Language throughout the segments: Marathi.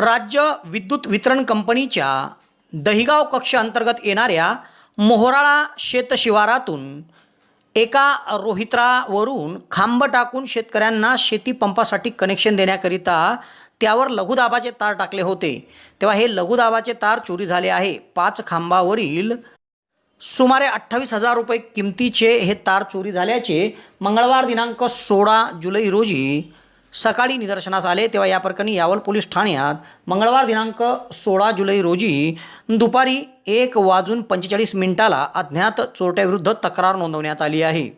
राज्य विद्युत वितरण कंपनीच्या दहिगाव कक्ष अंतर्गत येणाऱ्या मोहराळा शेतशिवारातून एका रोहित्रावरून खांब टाकून शेतकऱ्यांना शेती पंपासाठी कनेक्शन देण्याकरिता त्यावर लघुदाबाचे तार टाकले होते. तेव्हा हे लघुदाबाचे तार चोरी झाले आहे. पाच खांबावरील सुमारे अठ्ठावीस हजार रुपये किमतीचे हे तार चोरी झाल्याचे मंगळवार दिनांक सोळा जुलै रोजी सकाळी निदर्शनास आले तेव्हा या प्रकरणी यावल पोलीस ठाण्यात मंगळवार दिनांक सोळा जुलै रोजी दुपारी एक वाजून पंचेचाळीस मिनिटाला अज्ञात चोरट्याविरुद्ध तक्रार नोंदवण्यात आली आहे.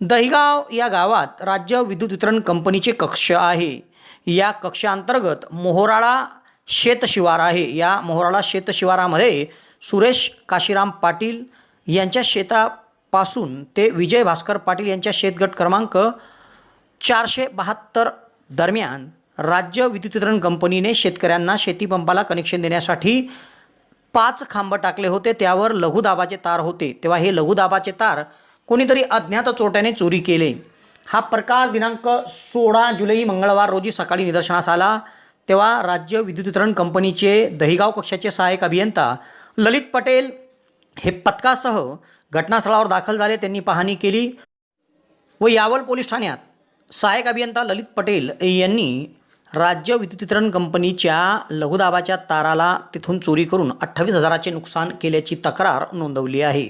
दहिगाव या गावात राज्य विद्युत वितरण कंपनीचे कक्ष आहे. या कक्षांतर्गत मोहोराळा शेतशिवार आहे. या मोहोराळा शेतशिवारामध्ये सुरेश काशीराम पाटील यांच्या शेतापासून ते विजय भास्कर पाटील यांच्या शेतगट क्रमांक चारशे बहात्तर दरम्यान राज्य विद्युत वितरण कंपनीने शेतकऱ्यांना शेतीपंपाला कनेक्शन देण्यासाठी पाच खांब टाकले होते. त्यावर लघुदाबाचे तार होते. तेव्हा हे लघुदाबाचे तार कोणीतरी अज्ञात चोरट्याने चोरी केले. हा प्रकार दिनांक सोळा जुलै मंगळवार रोजी सकाळी निदर्शनास आला. तेव्हा राज्य विद्युत वितरण कंपनीचे दहिगाव कक्षाचे सहाय्यक अभियंता ललित पटेल हे पथकासह घटनास्थळावर दाखल झाले. त्यांनी पाहणी केली व यावल पोलीस ठाण्यात सहाय्यक अभियंता ललित पटेल यांनी राज्य विद्युत वितरण कंपनीच्या लघुदाबाच्या ताराला तिथून चोरी करून अठ्ठावीस हजाराचे नुकसान केल्याची तक्रार नोंदवली आहे.